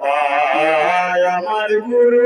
পায় আমার গুরু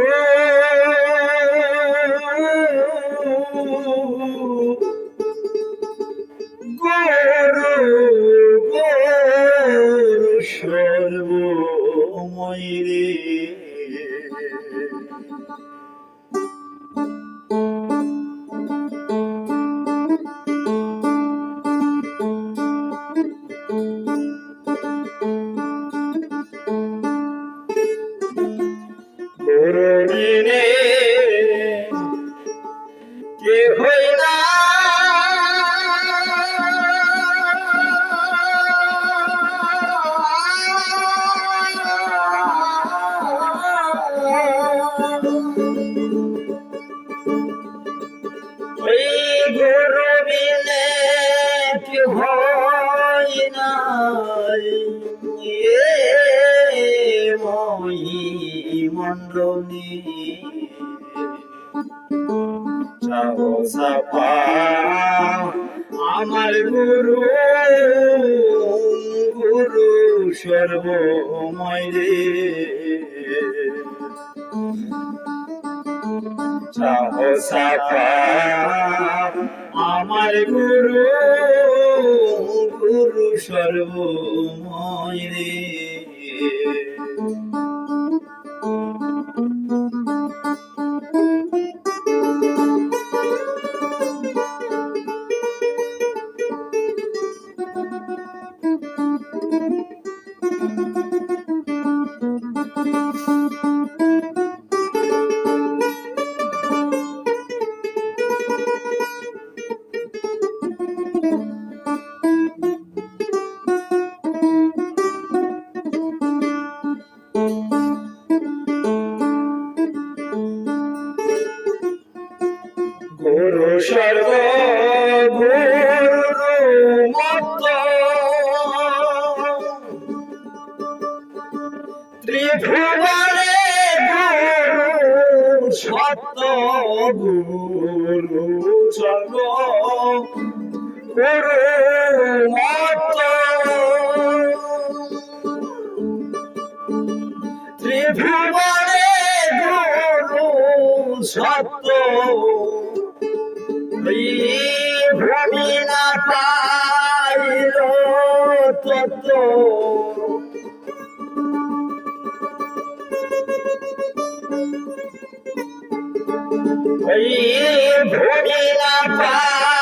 আমার গুরু গুরু সর্বময় রে। ত্রিভুবনে গুরু সত্য ভূমি না পাইল তত ভূমি না গুরু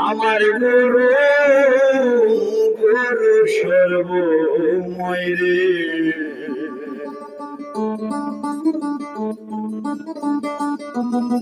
আমার গুরু গুরু সর্বময় রে। ভূমি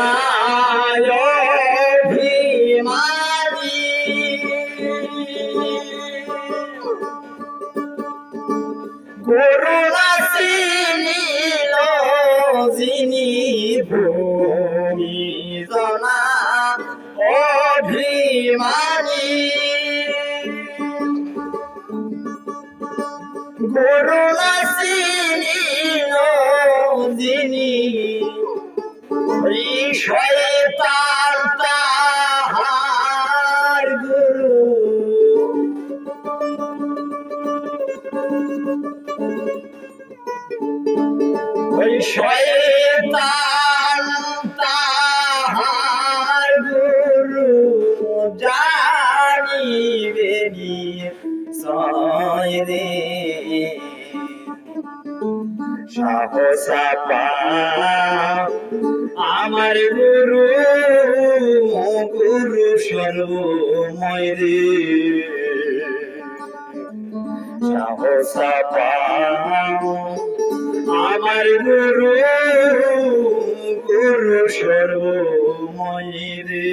啊哟 জানিবে নি সয়রে সাহসা আমার গুরু গুরু সর্বময় রে সাহসা আমার গুরু গুরু সর্বময় রে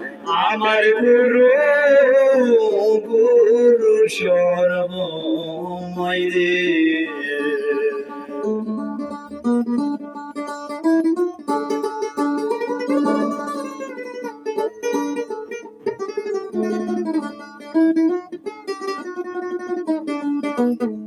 আমার গুরু গুরু সর্বময় রে। তালি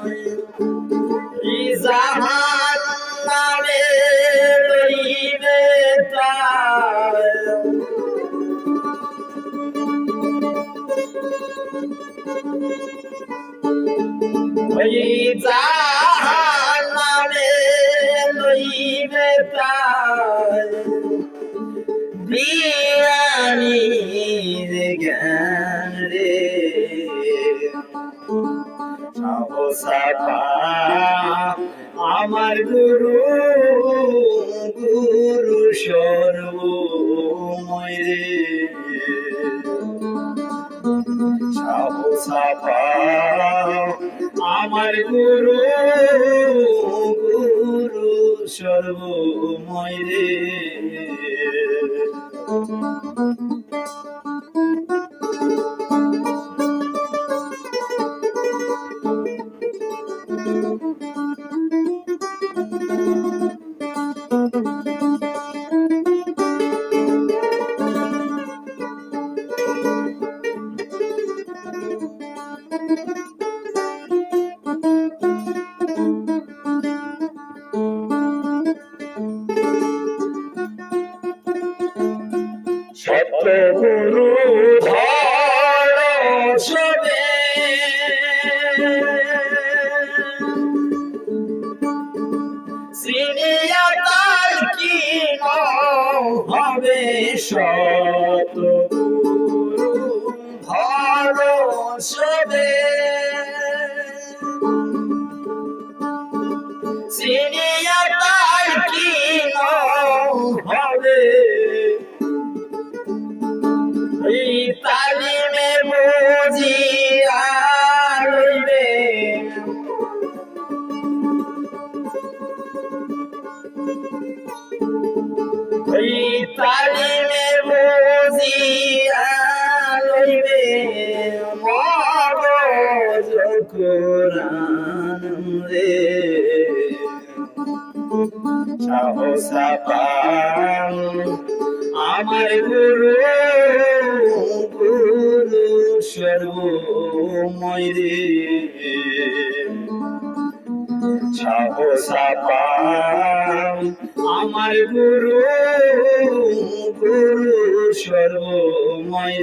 Thank you. রে ধর আমার গুরু গুরু সর্বময়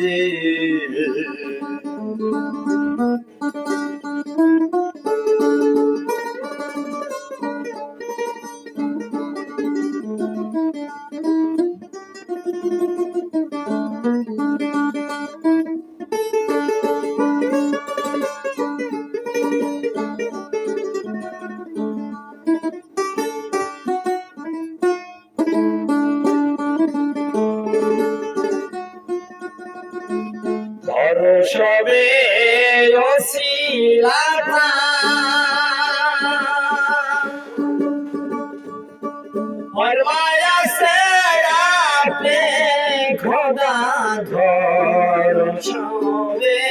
খোদা ধর সবে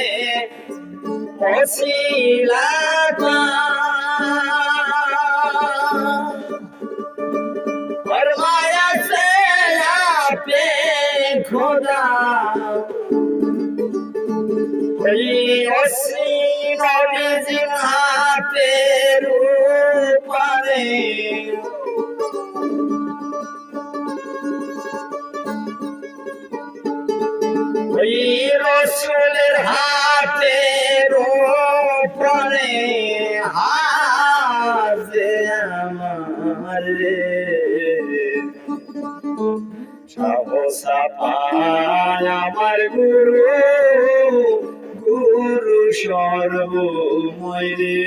অশিলাথা ফরমায়া সেরাপে খোদা ওই অসীম রসুলের হাতের উপরে হাজে আমার আমার গুরু গুরু সর্বময় রে।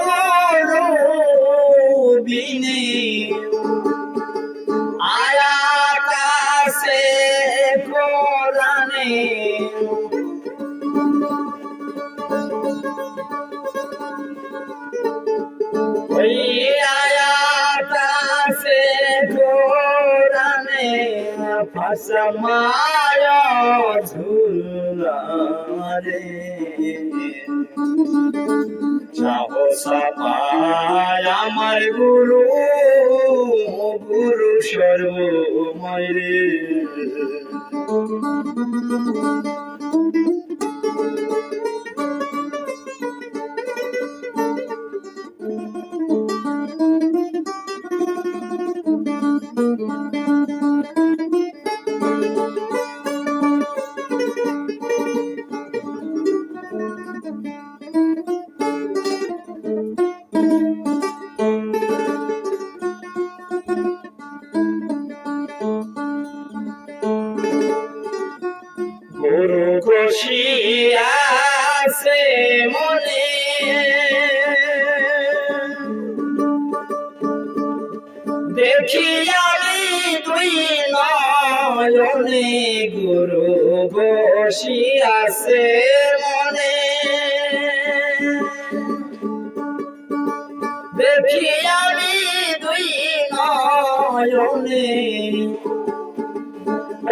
গুরু বিনে আয়াকাশে কোরআনে। ওই আয়াকাশে কোরআনে ফসমায় ঝুলারে পায় আমার গুরু গুরু সর্বময় রে।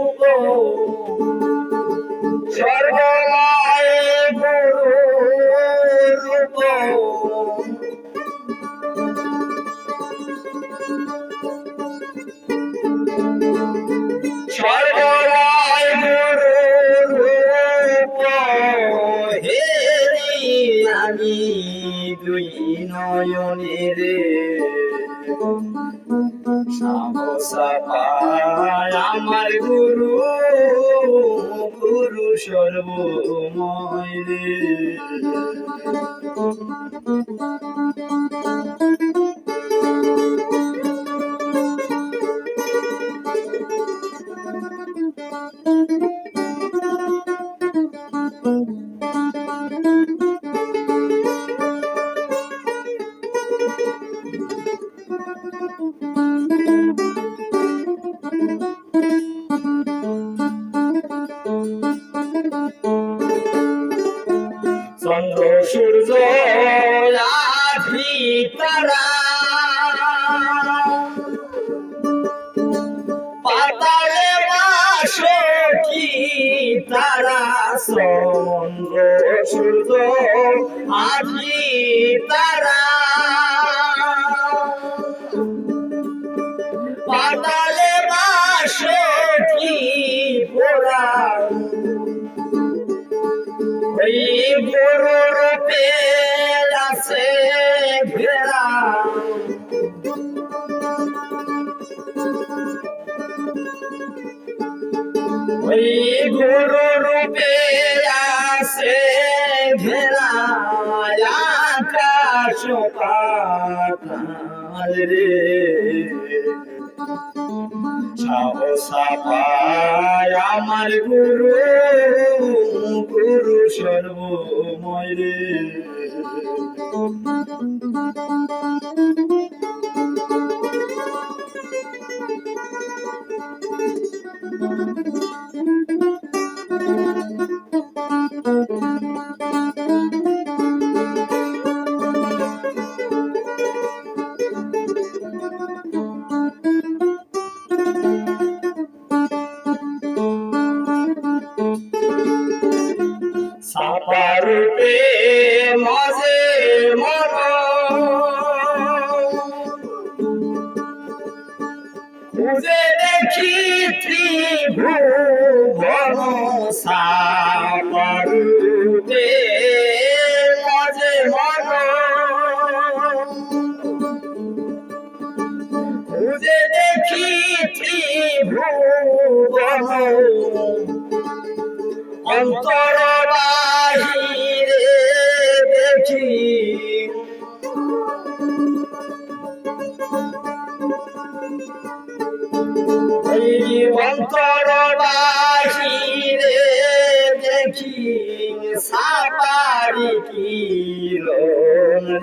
Oh, ওই গুরু রূপে আসে ঘেরা আকাশ পাতাল রে। সাহসা আমার গুরু পুরুষ সর্বময় রে। সাপারূপে মাঝে মন। খুঁজে দেখি ত্রিভুজ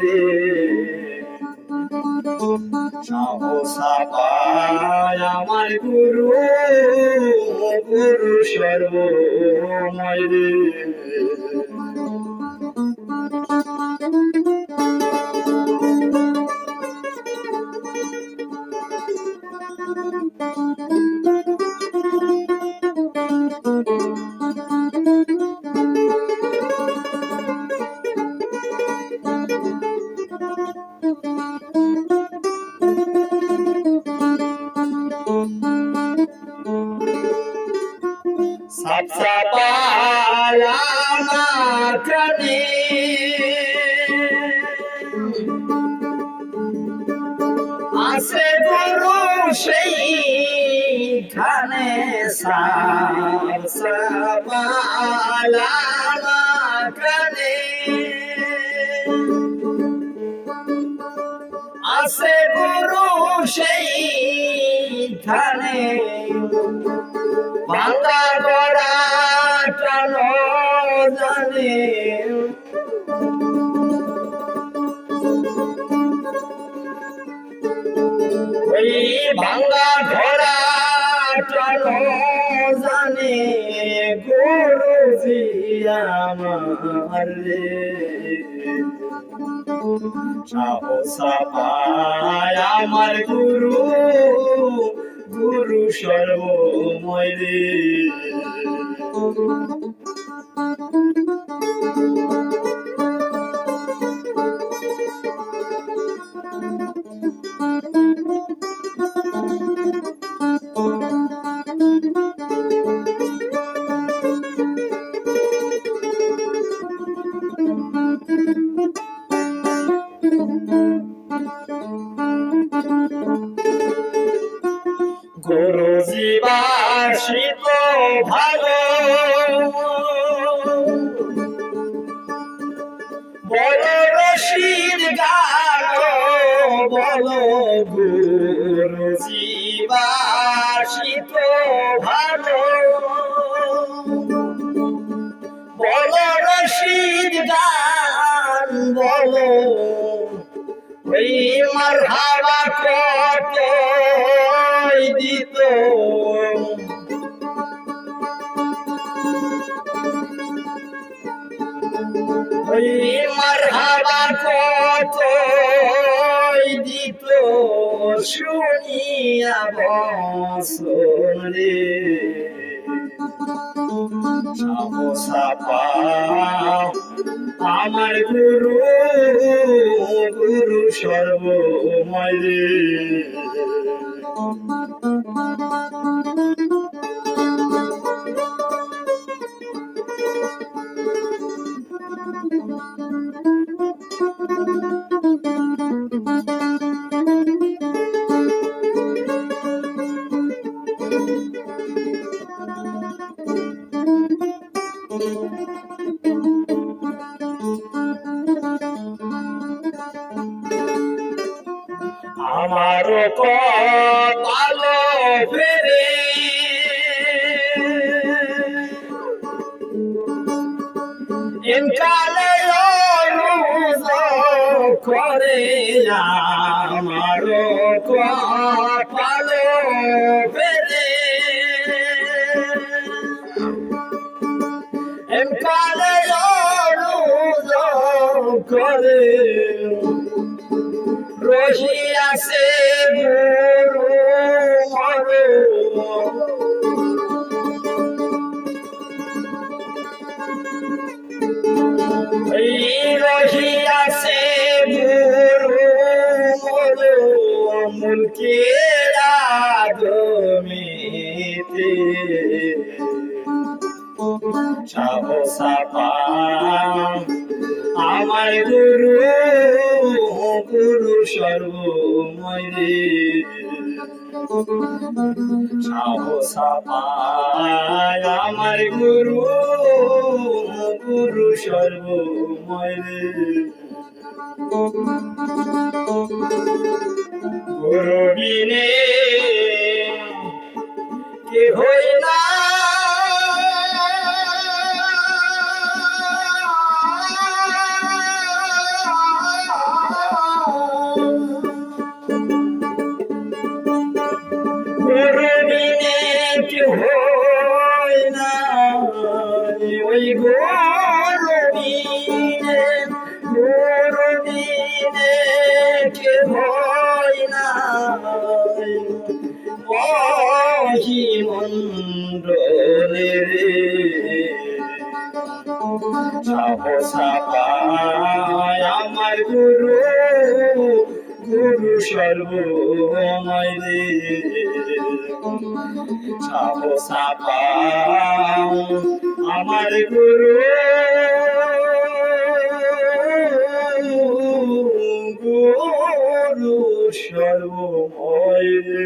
রে। আমার গুরু গুরু সর্বময় রে আমার প্রাণে। আসে গুরু সেই খানে ভাঙ্গা গড়া টান জানে। ভাঙ্গা ঘোড়া আমার গুরু গুরু সর্বময় রে। হাওয়া কত দিত। মার হাওয়া কত দিত শুনিয়া বসন রে সাপা আমার গুরু গুরু সর্বময় রে। আমারও কপাল ফেরে রহিয়াছে মুলকের আদমিতে আমার গুরু গুরু সর্বময় রে। সাহসাপায় আমার গুরু সর্বময় রে গুরু বিনে কে হই না? গুরু কে হই সর্বময় রে আমার গুরু গুরু সর্বময়। রে